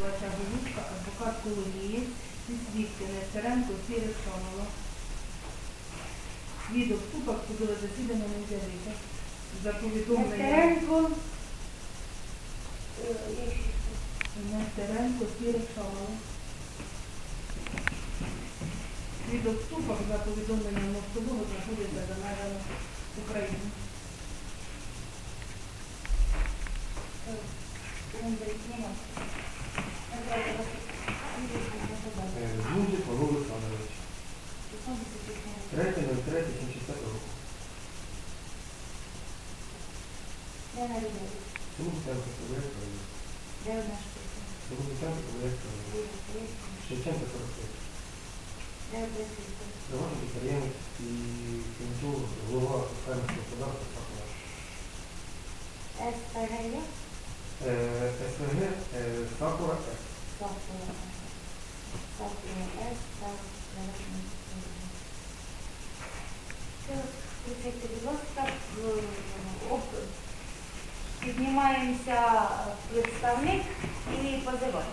позивача Голубка, адвокат Коломії, і свідки Нестеренко, Сірик Шамова. Свідок Ступак судове засідання не з'явився. За повідомленням Нестеренко. е? Нестеренко, Сірик Шамова. Свідок Ступак за повідомленням мостового знаходиться за межами України. Е, Андрій, Thank you. Сафія С. та будь ласка, піднімаємося представник і позивач.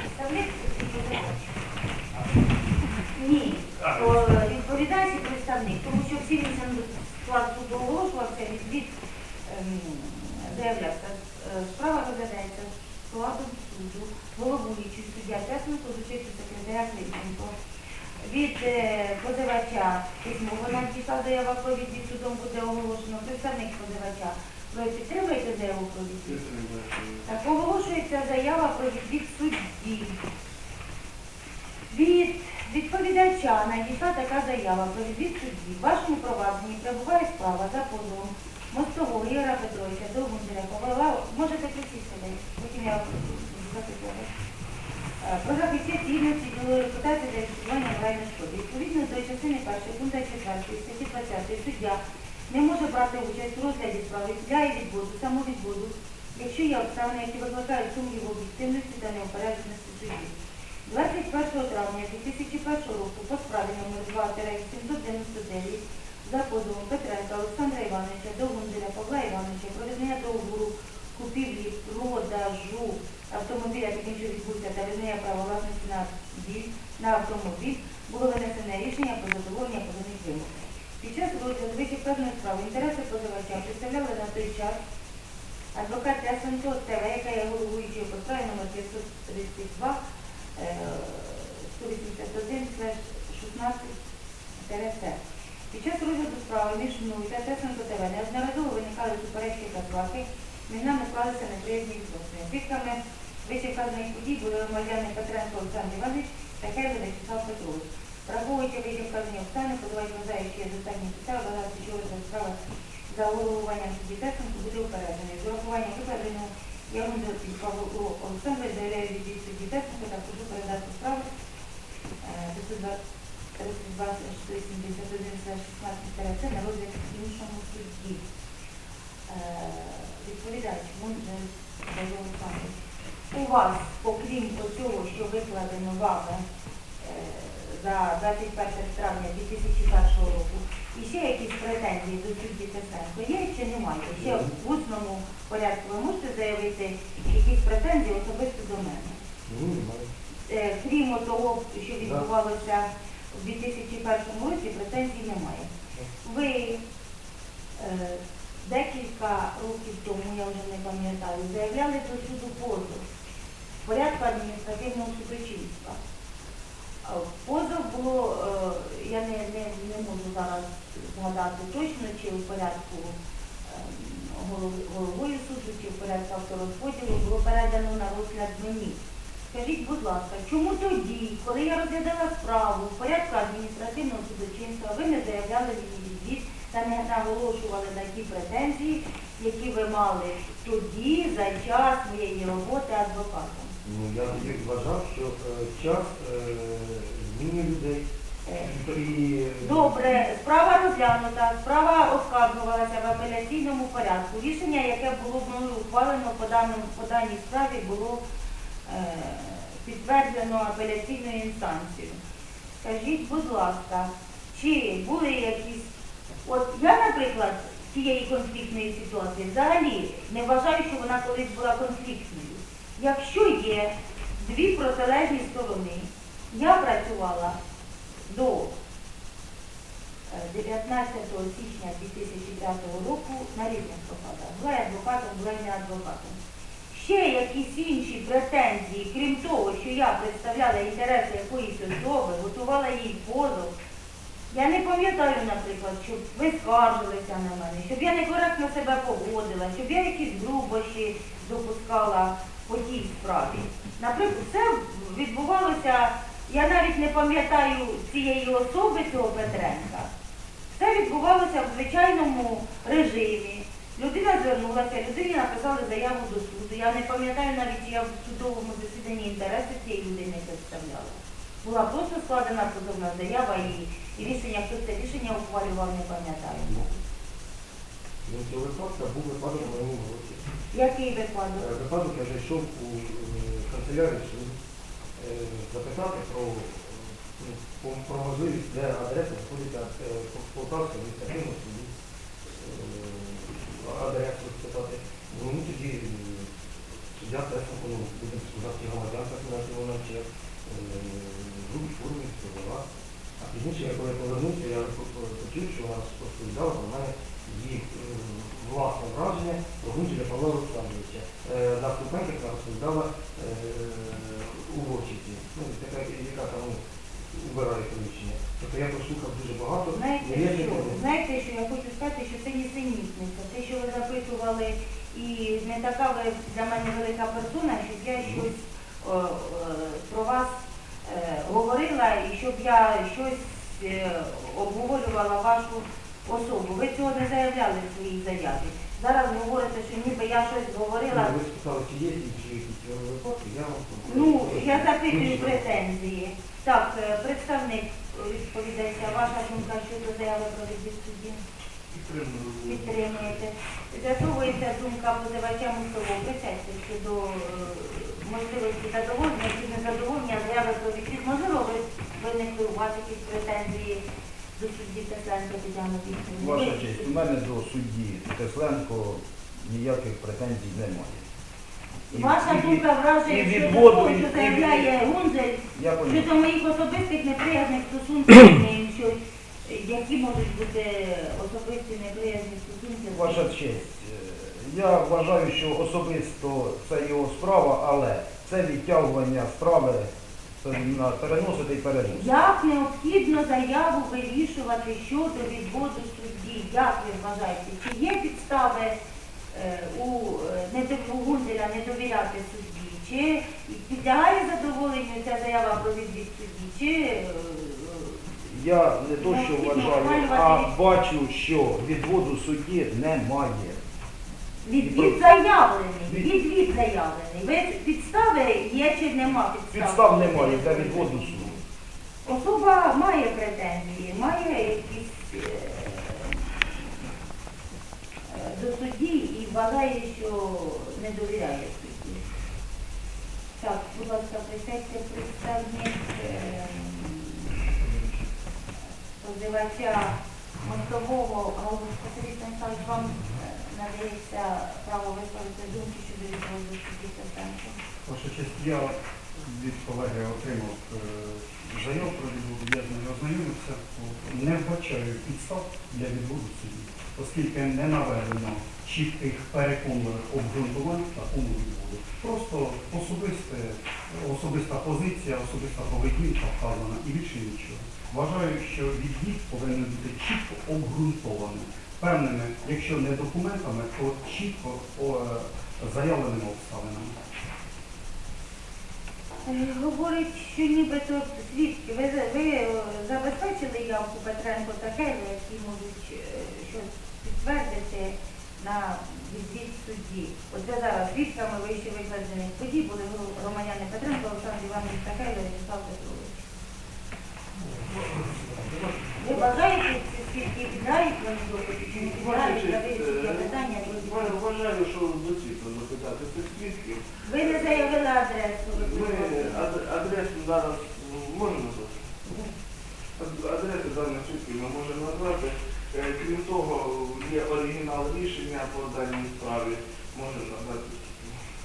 Представник і позивач. Ні, відповідач і представник, тому що всі він склад суду оголошувався від, від ем, заявлявся. Е, Справа розглядається складом суду, головуючий суддя Тесленко, зустрічі секретаря Кличенко. Від е, позивача письмово нам пішла заява про відвід судом буде оголошено. Представник позивача. Ви підтримуєте заяву про відвід? Так оголошується заява про відвід судді. Від відповідача надійшла така заява про відвід судді. В вашому провадженні перебуває справа за позовом Мостового Ігора Петровича до Гундаря. Можете присісти, потім я запитую. Е, Про захист гідності ділової репутації для відшкодування реальної шкоди. Відповідно до частини 1 пункту 4 статті 20 суддя не може брати участь у розгляді справи для її відводу, самовідводу, якщо є обставини, які викликають сумнів об'єктивності та неупередженості судді. 21 травня 2001 року по справі номер 2 799 за позовом Петренка Олександра Івановича до Гунделя Павла Івановича про визнання договору купівлі продажу автомобіля, яким відбувся та визнання права власності на на автомобіль було винесене рішення про задоволення позовних вимог. Під час розгляду вищевказаної справи інтереси позивача представляли на той час адвокат Ясенко ТВ, яка є головуючою по справі номер 532 е, 181 16 ТРС. Під час розгляду справи між мною та Тесенко ТВ неодноразово виникали суперечки та сварки, між нами склалися неприязні відносини. Свідками вищевказаних подій були громадяни Петренко Олександр Іванович та Кельвин Вячеслав Петрович. Враховуючи вищевказані обставини, подавають вважає, що є достатні підстави, вважати, що розгляд справи за головуванням судді Тесенко буде упереджений. З урахуванням викладеного я Павло Олександра заявляю від судді Тесенко та прошу передати справу е, 32 16 на розгляд іншому судді. Е, Відповідач, Мунджер Дайо Олександрович, у вас, окрім цього, що викладено вами е, за 21 травня 2001 року, і ще якісь претензії до судді Тесенко є чи немає? Ще в усному порядку ви можете заявити якісь претензії особисто до мене? Немає. Е, Крім того, що відбувалося в 2001 році, претензій немає. Ви е, декілька років тому, я вже не пам'ятаю, заявляли до суду позов порядку адміністративного судочинства. Позов було, е, я не, не, не можу зараз згадати точно, чи в порядку е, головою суду, чи в порядку авторозподілу було передано на розгляд мені. Скажіть, будь ласка, чому тоді, коли я розглядала справу в порядку адміністративного судочинства, ви не заявляли мені відвід та не наголошували на ті претензії, які ви мали тоді за час моєї роботи адвокатом? Ну, я тоді вважав, що е, час е, змінює людей. І Добре, справа розглянута, справа оскаржувалася в апеляційному порядку. Рішення, яке було мною ухвалено по, даному, по даній справі, було е, підтверджено апеляційною інстанцією. Скажіть, будь ласка, чи були якісь. От я, наприклад, цієї конфліктної ситуації взагалі не вважаю, що вона колись була конфліктною. Якщо є дві протилежні сторони. Я працювала до е, 19 січня 2005 року на різних посадах. Була я адвокатом, була не адвокатом. Ще якісь інші претензії, крім того, що я представляла інтереси якоїсь особи, готувала їй позов. Я не пам'ятаю, наприклад, щоб ви скаржилися на мене, щоб я некоректно себе поводила, щоб я якісь грубощі допускала по тій справі. Наприклад, це відбувалося, я навіть не пам'ятаю цієї особи, цього Петренка. Це відбувалося в звичайному режимі. Людина звернулася, людині написали заяву до суду. Я не пам'ятаю навіть, я в судовому засіданні інтереси цієї людини представляла. Була просто складена позовна заява і рішення, хто це рішення ухвалював, не пам'ятаю. Ну, цього випадку був випадок в моєму році. Який випадок? Е, Випадок я зайшов у е, канцелярію е, запитати про, ну, про можливість, де адреса знаходиться Пол- Полтавського адміністративного суду. Е, Адресу спитати. Ну, Мені тоді суддя теж ну, будемо сказати, громадянка Івановича, е, в другій формі. А пізніше, я коли повернувся, я по- по- почув, що вона розповідала про мене її е, власне враження про Гунчеля Павла Олександровича. Е, На Ступенках вона розповідала е, урочиці, ну, така, яка там убирає приміщення. Тобто я прослухав дуже багато. Знаєте, я що, знаєте, що я хочу сказати, що це нісенітниця. Те, що ви запитували, і не така ви для мене велика персона, щоб я щось о, е, про вас е, говорила і щоб я щось е, обговорювала вашу особу. Ви цього не заявляли в своїй заяві. Зараз говорите, що ніби я щось говорила. Ну, Ви спитали, чи є інші якісь випадки, я вам Ну, я запитую претензії. Так, е, представник відповідається, ваша думка щодо заяви про відвід судді? Підтримуєте. З'ясовується думка позивача Мусового присядьте щодо е, можливості задоволення чи незадоволення заяви про відвід. Можливо, ви виникли у вас якісь претензії до судді Тесленко Тетяни Ваша честь, у мене до судді Тесленко ніяких претензій немає. І- Ваша і- думка і вражає щодо відводу, того, і- що і- заявляє Гунзель, Я понял. щодо моїх особистих неприязних стосунків що які можуть бути особисті неприязні стосунки Ваша честь, е, я вважаю, що особисто це його справа, але це відтягування справи переносити і переносити. Як необхідно заяву вирішувати щодо відводу судді? Як ви вважаєте? Чи є підстави е, у Гунзеля не довіряти судді? Чи підлягає задоволенню ця заява про відвід судді? Чи е, Я не то, що вважаю, а бачу, що відводу судді немає. Відвід заявлений, відвід заявлений. Ви підстави є чи нема підстав? Підстав немає для відводу суду. Особа має претензії, має якісь е, е, до судді і вважає, що не довіряє судді. Так, будь ласка, присядьте представник е, позивача мостового Станіславович, вам надається право висловити думки щодо Стасенко. Ваша честь, я від колеги отримав е, заяву про відвод, я з нею ознайомився. Не вбачаю підстав для відводу судді, оскільки не наведено чітких переконливих обґрунтувань такому відводу. Просто особисте, особиста позиція, особиста поведінка вказана і більше нічого. Вважаю, що відвід повинен бути чітко обґрунтованим, певними, якщо не документами, то чітко заявленими обставинами. Е, Говорить, що нібито свідки, ви, ви е, забезпечили явку Петренко Такелі, які можуть е, щось підтвердити на відвід судді. От ви зараз свідками вище викладених подій були гро- громадяни Петренко, Олександр Іванович Такелі, Вячеслав Петрович. Ви вважаєте, ці свідки підляють вони допиту, чи не підляють для вирішення питання про Я відвід? вважаю, що доцільно запитати цих свідків. Ви не заявили адресу. Ми ад- адресу зараз можемо назвати? Ад- Адресу даних ми можемо назвати. Е, Крім того, є оригінал рішення по даній справі. Можемо назвати.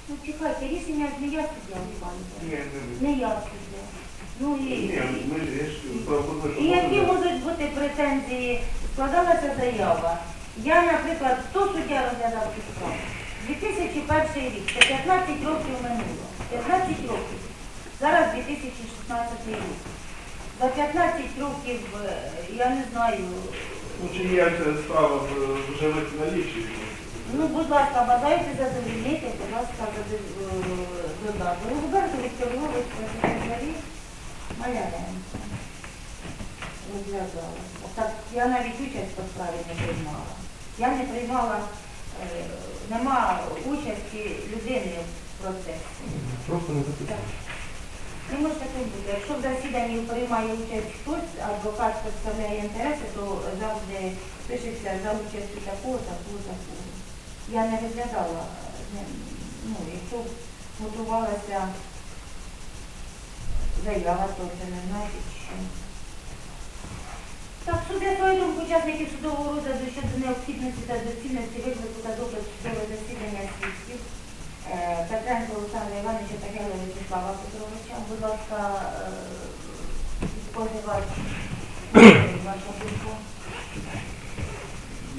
Ну, чекайте. Рішення ж не я Іванівна. Ні, не ви. Не я суддя. Ну і, Ні, ми ж я ж пропоную, і які можуть бути претензії? Складалася заява. Я, наприклад, хто суддя розглядав цю справу? 2001 рік, це 15 років минуло. 15 років. Зараз 2016 рік. За 15 років, е, я не знаю, Ну, чи є ця справа в- вже в налічі? Ну, будь ласка, бажаєте задовільнити, будь ласка, е, додати. Губерто Віктор Львович, секретарі, Маляренко. Розв'язала. Так, я навіть участь по справі не приймала. Я не приймала, е, нема участі людини в процесі. Просто не запитав. Не може таке бути. Якщо в засіданні приймає участь хтось, адвокат представляє інтереси, то завжди пишеться за участю такого, такого, такого. Я не розглядала, ну, якщо готувалася заява, то це не значить, що. Так, суд для свою думку учасників судового розгляду щодо необхідності та доцільності виклику та допит судове засідання свідків. Петренко Олександра Івановича та Гела Вячеслава Петровича. Будь ласка, е, споживач, ваша думка.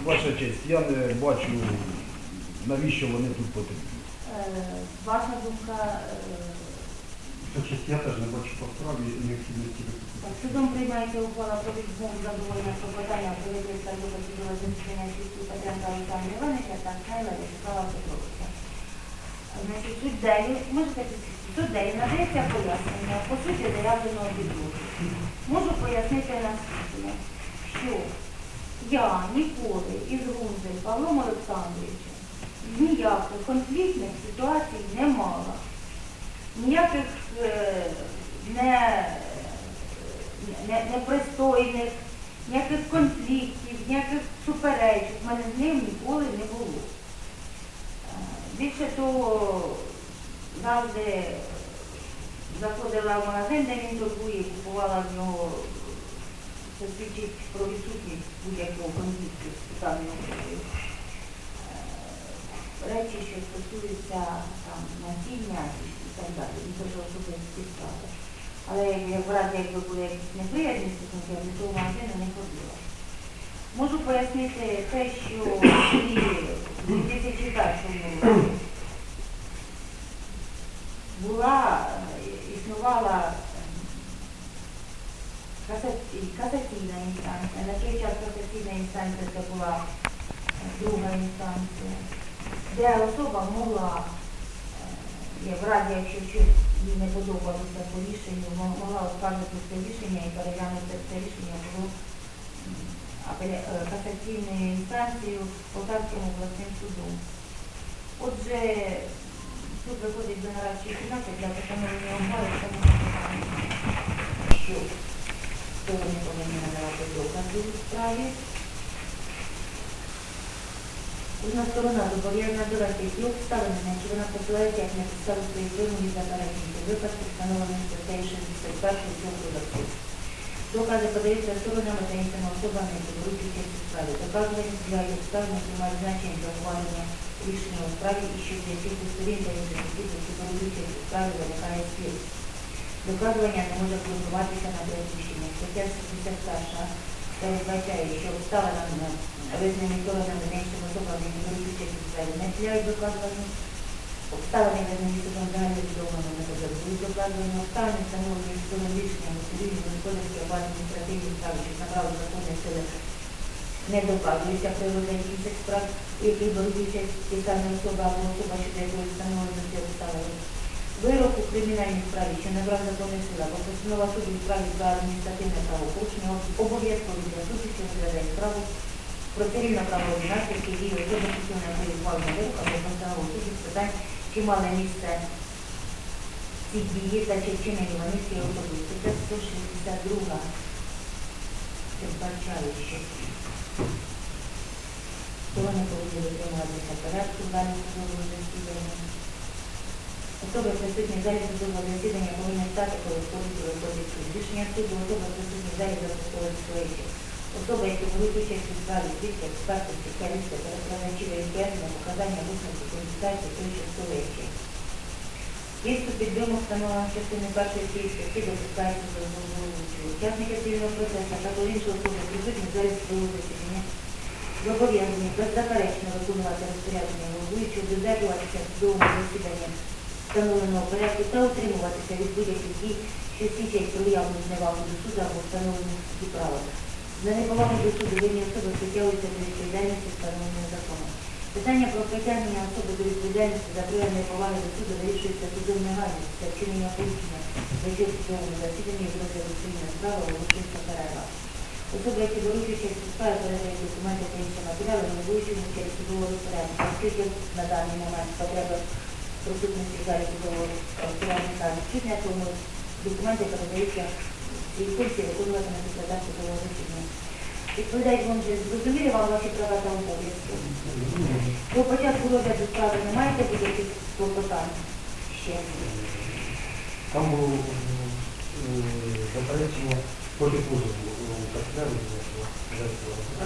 Ваша честь, я не бачу, навіщо вони тут потрібні. Е, Ваша думка, е, Тобто я теж не бачу по справі необхідності виклику. судом приймається ухвала про відмову задоволення клопотання про виклик та засідання Петренка Олександра Івановича та Гела Вячеслава Петровича. Значить, суддею, можете суддею надається пояснення по суті заявленого відводу. Можу пояснити наступне, що я ніколи із Гунзель Павлом Олександровичем ніяких конфліктних ситуацій не мала. Ніяких е, не, не, непристойних, ніяких конфліктів, ніяких суперечок в мене з ним ніколи не було. Більше того, завжди заходила в магазин, де він торгує, купувала в нього, це свідчить про відсутність будь-якого конфлікту з даною Речі, що стосуються там насіння і так далі, і це ж особисті справи. Але якби в разі, якби були якісь неприязні стосунки, я до того магазину не ходила. Можу пояснити те, що і в 2001 році була, існувала е, касаційна інстанція. На той час касаційна інстанція це була е, друга інстанція, де особа могла, е, в разі, якщо щось їй не подобалося по рішенню, могла оскаржити це рішення і переглянути це рішення було е, касаційною інстанцією Полтавським обласним судом. Отже, суд виходить до нарадчої кімнати для постановлення ухвали в цьому питанні, що сторони повинні надавати докази у справі. Одна сторона зобов'язана довести ті обставини, на вона посилається як на підставу своїх вимогів заперечень у випадку встановлених статтею 61 цього кодексу. Докази подаються сторонами та іншими особами, які беруть участь у справі. Доказування сприяє обставини, які мають значення для ухвалення рішення у справі і що для всіх сторін та інших осіб, які беруть участь у справі, виникає спір. Доказування не може ґрунтуватися на припущення. Стаття 61 передбачає, що обставинами, визнані сторонами та іншими особами, які беруть участь у справі, не доказуванню. Обставини визнані відомими не потребують доказування. Обставини встановлені судовим рішенням у цивільному кодексі або адміністративній справі, що набрали законної сили, не доказуються при розгляді інших справ, яких беруть участь ті самі або особа, щодо якої встановлено ці обставини. Вирок у кримінальній справі, що набрав законної сили, або постанова суду у справі за адміністративне правопорушення, обов'язкові для суду, що розглядає справу про цивільно правові наслідки дії особи, що на вирок або постанову суду з питань, чи мали місце ці дії вчинені вони ці особисті. Це 162 передбачає, що сторони повинні дотримуватися порядку в даному судовому засіданні. Особи присутні в залі судового засідання повинні стати, коли входить у виходить. Рішення суду особи присутні в залі застосовують свої. Особи, які беруть участь у справі, свідки, експерти, спеціалісти, перекладачі, експерти, показання висновку, консультації, тощо столиці. Відступ від вимог встановлено частини першої цієї статті до головуючого. Учасники цивільного процесу та іншої особи присутні зараз свого засідання зобов'язані беззаперечно виконувати розпорядження головуючого, додержуватися судового засідання встановленого порядку та утримуватися від будь-яких дій, що свідчать про явну зневагу до суду або встановлені в суді права. За неповагу до суду особи притягуються до відповідальності встановленої законом. Питання про притягнення особи до відповідальності за прояв неповаги до суду вирішується судом негайно після вчинення порушення за час судового засідання з розгляду цивільної справи оголошується перерва. Особи, які у справі, передають документи та інші матеріали, головуючому через судового розпорядку, оскільки на даний момент потреба присутності в залі судового розпорядника відсутня, тому документи передаються цій функції виконуватиме секретар судового засідання. Відповідають вам вже зрозуміли вам ваші права та обов'язки. До початку розгляду справи не маєте будь-яких клопотань ще? Там було е, заперечення проти позову.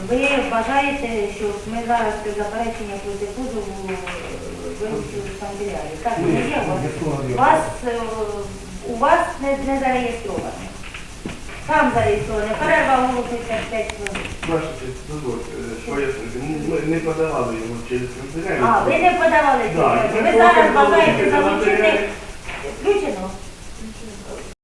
Ви вважаєте, що ми зараз це заперечення проти позову е, вирішили в канцелярії? Так, не є у вас? У вас, е, у вас не зареєстровано. Там зареєстровано. Перерва оголошується в 5 хвилин. Бачите, е, пояснити. Ми не подавали його через канцелярію. А, ви не подавали через. цю Ви зараз бажаєте залучити?